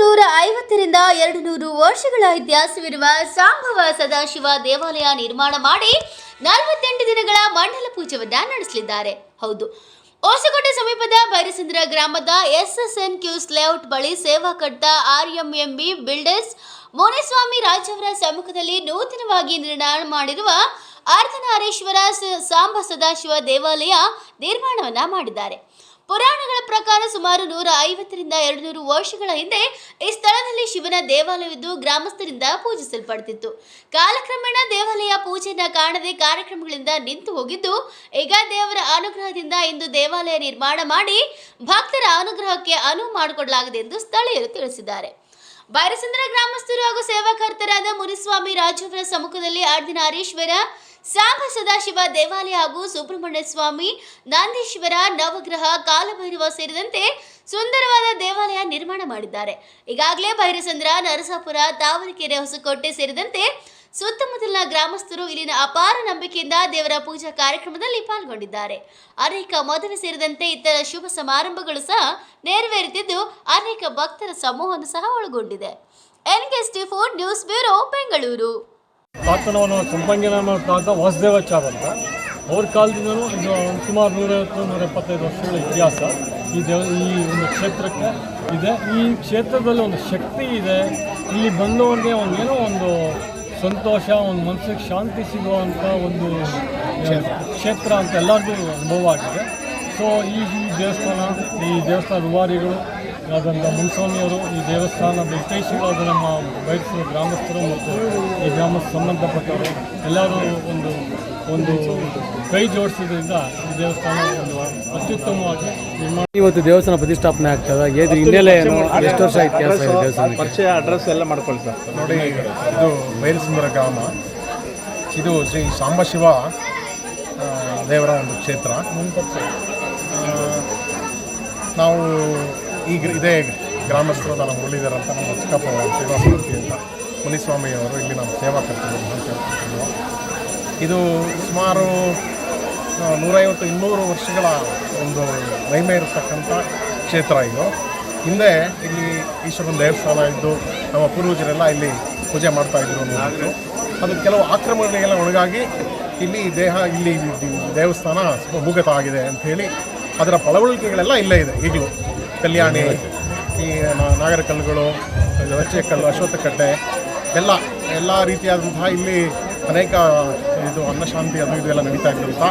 ನೂರ ಐವತ್ತರಿಂದ ಎರಡು ನೂರು ವರ್ಷಗಳ ಇತಿಹಾಸವಿರುವ ಸಾಂಭವ ಸದಾಶಿವ ದೇವಾಲಯ ನಿರ್ಮಾಣ ಮಾಡಿ ನಲವತ್ತೆಂಟು ದಿನಗಳ ಮಂಡಲ ಪೂಜೆವನ್ನ ನಡೆಸಲಿದ್ದಾರೆ. ಹೌದು. ಹೊಸಕೋಟೆ ಸಮೀಪದ ಬೈರಸಂದ್ರ ಗ್ರಾಮದ ಎಸ್ ಎಸ್ ಎನ್ ಕ್ಯೂಸ್ ಲೇಔಟ್ ಬಳಿ ಸೇವಾ ಕಟ್ಟ ಬಿ ಬಿಲ್ಡರ್ಸ್ ಮೋನಿಸ್ವಾಮಿ ರಾಜ್ ಅವರ ಸಮ್ಮುಖದಲ್ಲಿ ನೂತನವಾಗಿ ನಿರ್ಮಾಣ ಮಾಡಿರುವ ಅರ್ಧನಾರೇಶ್ವರ ಸಾಂಬ ಸದಾಶಿವ ದೇವಾಲಯ ನಿರ್ಮಾಣವನ್ನ ಮಾಡಿದ್ದಾರೆ. ಪುರಾಣಗಳ ಪ್ರಕಾರ ಸುಮಾರು ನೂರ ಐವತ್ತರಿಂದ ಎರಡು ವರ್ಷಗಳ ಹಿಂದೆ ಈ ಸ್ಥಳದಲ್ಲಿ ಶಿವನ ದೇವಾಲಯವಿದ್ದು ಗ್ರಾಮಸ್ಥರಿಂದ ಪೂಜಿಸಲ್ಪಡ್ತಿತ್ತು. ಕಾಲಕ್ರಮೇಣ ದೇವಾಲಯ ಪೂಜೆಯನ್ನ ಕಾಣದೆ ಕಾರ್ಯಕ್ರಮಗಳಿಂದ ನಿಂತು ಹೋಗಿದ್ದು, ಈಗ ದೇವರ ಅನುಗ್ರಹದಿಂದ ಇಂದು ದೇವಾಲಯ ನಿರ್ಮಾಣ ಮಾಡಿ ಭಕ್ತರ ಅನುಗ್ರಹಕ್ಕೆ ಅನುವು ಮಾಡಿಕೊಡಲಾಗಿದೆ ಎಂದು ಸ್ಥಳೀಯರು ತಿಳಿಸಿದ್ದಾರೆ. ಬೈರಸಂದ್ರ ಗ್ರಾಮಸ್ಥರು ಹಾಗೂ ಸೇವಾಕರ್ತರಾದ ಮುನಿಸ್ವಾಮಿ ರಾಜುವರ ಸಮ್ಮುಖದಲ್ಲಿ ಅರ್ಧನಾರೀಶ್ವರ ಸಾಂಬ ಸದಾಶಿವ ದೇವಾಲಯ ಹಾಗೂ ಸುಬ್ರಹ್ಮಣ್ಯ ಸ್ವಾಮಿ ನಂದೀಶ್ವರ ನವಗ್ರಹ ಕಾಲಭೈರವ ಸೇರಿದಂತೆ ಸುಂದರವಾದ ದೇವಾಲಯ ನಿರ್ಮಾಣ ಮಾಡಿದ್ದಾರೆ. ಈಗಾಗಲೇ ಭೈರಸಂದ್ರ, ನರಸಾಪುರ ತಾವರೆಕೆರೆ ಹೊಸಕೋಟೆ ಸೇರಿದಂತೆ ಸುತ್ತಮುತ್ತಲಿನ ಗ್ರಾಮಸ್ಥರು ಇಲ್ಲಿನ ಅಪಾರ ನಂಬಿಕೆಯಿಂದ ದೇವರ ಪೂಜಾ ಕಾರ್ಯಕ್ರಮದಲ್ಲಿ ಪಾಲ್ಗೊಂಡಿದ್ದಾರೆ. ಅನೇಕ ಮದುವೆ ಸೇರಿದಂತೆ ಇತರ ಶುಭ ಸಮಾರಂಭಗಳು ಸಹ ನೆರವೇರುತ್ತಿದ್ದು ಅನೇಕ ಭಕ್ತರ ಸಮೂಹವನ್ನು ಸಹ ಒಳಗೊಂಡಿದೆ. ಎನ್ಗೆಸ್ಟಿ ಫೋರ್ ನ್ಯೂಸ್ ಬ್ಯೂರೋ, ಬೆಂಗಳೂರು. ತಾತನವನ ಸಂಪಂಗಿನ ತಾತ ವಾಸುದೇವಾಚಾರ ಅಂತ. ಅವ್ರ ಕಾಲದಿಂದಲೂ ಇದು ಸುಮಾರು ನೂರೈವತ್ತು ನೂರ ಎಪ್ಪತ್ತೈದು ವರ್ಷಗಳ ಇತಿಹಾಸ ಈ ದೇವ, ಈ ಒಂದು ಕ್ಷೇತ್ರಕ್ಕೆ ಇದೆ. ಈ ಕ್ಷೇತ್ರದಲ್ಲಿ ಒಂದು ಶಕ್ತಿ ಇದೆ. ಇಲ್ಲಿ ಬಂದವರಿಗೆ ಒಂದು ಏನೋ ಒಂದು ಸಂತೋಷ, ಒಂದು ಮನಸ್ಸಿಗೆ ಶಾಂತಿ ಸಿಗುವಂಥ ಒಂದು ಕ್ಷೇತ್ರ ಅಂತ ಎಲ್ಲರಿಗೂ ಅನುಭವ ಆಗಿದೆ. ಸೊ ಈ ದೇವಸ್ಥಾನ ಈ ದೇವಸ್ಥಾನ ರೂವಾರಿಗಳು ಆದಂಥ ಮುನ್ಸ್ವಾಮಿಯವರು ಈ ದೇವಸ್ಥಾನ ಹಿತೈಷಿಗಳಾದ ನಮ್ಮ ಬಯಸಿದ ಗ್ರಾಮಸ್ಥರು ಮತ್ತು ಈ ಗ್ರಾಮಕ್ಕೆ ಸಂಬಂಧಪಟ್ಟವರು ಎಲ್ಲರೂ ಒಂದು ಒಂದು ಕೈ ಜೋಡಿಸಿದ್ರಿಂದ ಈ ದೇವಸ್ಥಾನ ಒಂದು ಅತ್ಯುತ್ತಮವಾಗಿ ನಿರ್ಮಾಣ ಇವತ್ತು ದೇವಸ್ಥಾನ ಪ್ರತಿಷ್ಠಾಪನೆ ಆಗ್ತದೆ ಏದು ಹಿನ್ನೆಲೆ ಏನು ಎಷ್ಟು ವರ್ಷ ಇತಿಹಾಸ ದೇವಸ್ಥಾನ ದೇವಸ್ಥಾನಕ್ಕೆ? ಪರಿಚಯ ಅಡ್ರೆಸ್ ಎಲ್ಲ ಮಾಡ್ಕೊಳ್ಳಿ ಸರ್. ನೋಡಿ ಇದು ಬೈಲಸುಂದರ ಗ್ರಾಮ. ಇದು ಶ್ರೀ ಸಾಂಬಶಿವ ದೇವರ ಒಂದು ಕ್ಷೇತ್ರ. ನಾವು ಈಗ ಇದೇ ಗ್ರಾಮಸ್ಥರು ನಮ್ಮ ಮುರಳೀಧರ್ ಅಂತ ನಮ್ಮ ಚಿಕ್ಕಪ್ಪ ಸೇವಾ ಸಮಿತಿ ಅಂತ ಮುನಿಸ್ವಾಮಿಯವರು ಇಲ್ಲಿ ನಮ್ಮ ಸೇವಾ ಕರ್ತವ್ಯ ಇದು ಸುಮಾರು ನೂರೈವತ್ತು ಇನ್ನೂರು ವರ್ಷಗಳ ಒಂದು ಮಹಿಮೆ ಇರತಕ್ಕಂಥ ಕ್ಷೇತ್ರ ಇದು. ಹಿಂದೆ ಇಲ್ಲಿ ಈಶ್ವರನ ದೇವಸ್ಥಾನ ಇದ್ದು, ನಮ್ಮ ಪೂರ್ವಜರೆಲ್ಲ ಇಲ್ಲಿ ಪೂಜೆ ಮಾಡ್ತಾ ಇದ್ರು ಅನ್ನೋದು. ಅದು ಕೆಲವು ಆಕ್ರಮಣಗಳಿಗೆಲ್ಲ ಒಳಗಾಗಿ ಇಲ್ಲಿ ದೇಹ, ಇಲ್ಲಿ ದೇವಸ್ಥಾನ ಸ್ವಭೂಗತ ಭೂಗತ ಆಗಿದೆ ಅಂಥೇಳಿ ಅದರ ಪಳವಳಿಕೆಗಳೆಲ್ಲ ಇಲ್ಲೇ ಇದೆ ಈಗಲೂ. ಕಲ್ಯಾಣಿ, ಈ ನಾ- ನಾಗರಕಲ್ಲುಗಳು ಕಲ್ಲು ಅಶ್ವತ್ಥಕಟ್ಟೆ ಎಲ್ಲ ಎಲ್ಲ ರೀತಿಯಾದಂತಹ ಇಲ್ಲಿ ಅನೇಕ, ಇದು ಅನ್ನಶಾಂತಿ ಅದು ಎಲ್ಲ ನಡೀತಾ ಇದ್ದಂಥ